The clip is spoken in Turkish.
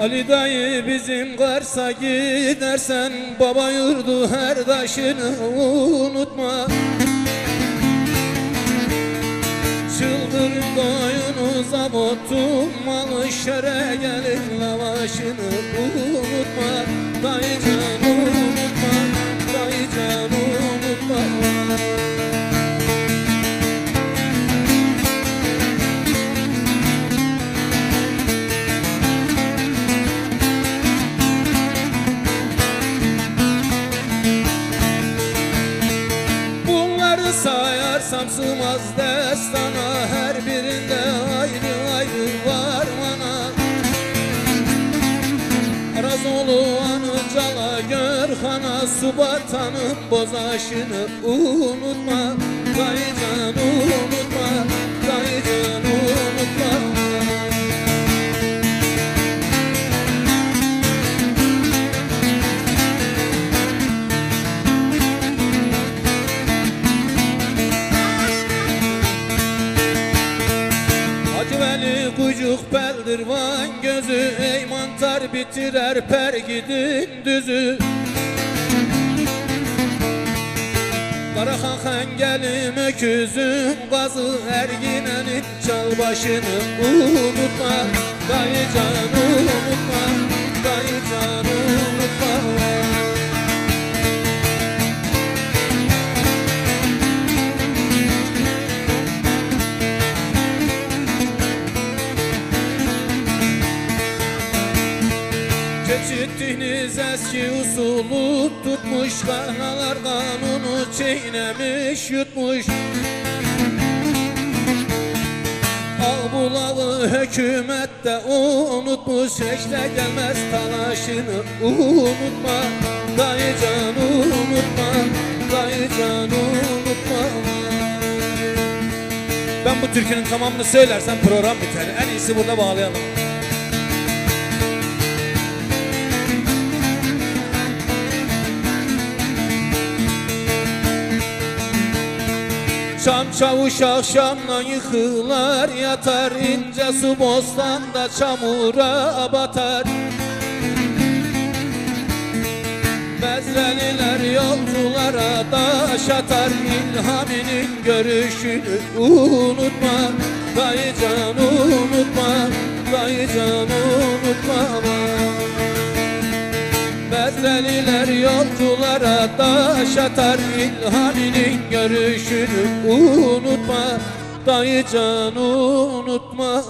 Ali dayı bizim Kars'a gidersen Baba yurdu her taşını unutma. Çıldır koyunuza botun malı şere gelin lavaşını unutma sığmaz destana Her birinde ayrı ayrı var bana. Arazolu Anıcala Görhan'a Subatan'ın bozaşını unutma. Dayıcan unutma Dayıcan unutma van gözü Ey mantar bitirer per gidin düzü. Karahan hengelim öküzün gazı Erginenin çal başını unutma. Dayıcan unutma Geçittiniz eski usulü tutmuş Kanalar kanunu çiğnemiş yutmuş. Al bulağı hükümette unutmuş de gelmez talaşını unutma. Dayıcan unutma Dayıcan unutma. Ben bu türkünün tamamını söylersem program biter. En iyisi burada bağlayalım Çam çavuş akşamdan yıkılar yatar ince su bostanda çamura batar Bezreliler yolculara taş atar İlhaminin görüşünü unutma. Dayıcan unutma Dayıcan yolculara taş atar İlhaminin görüşünü unutma. Dayıcan unutma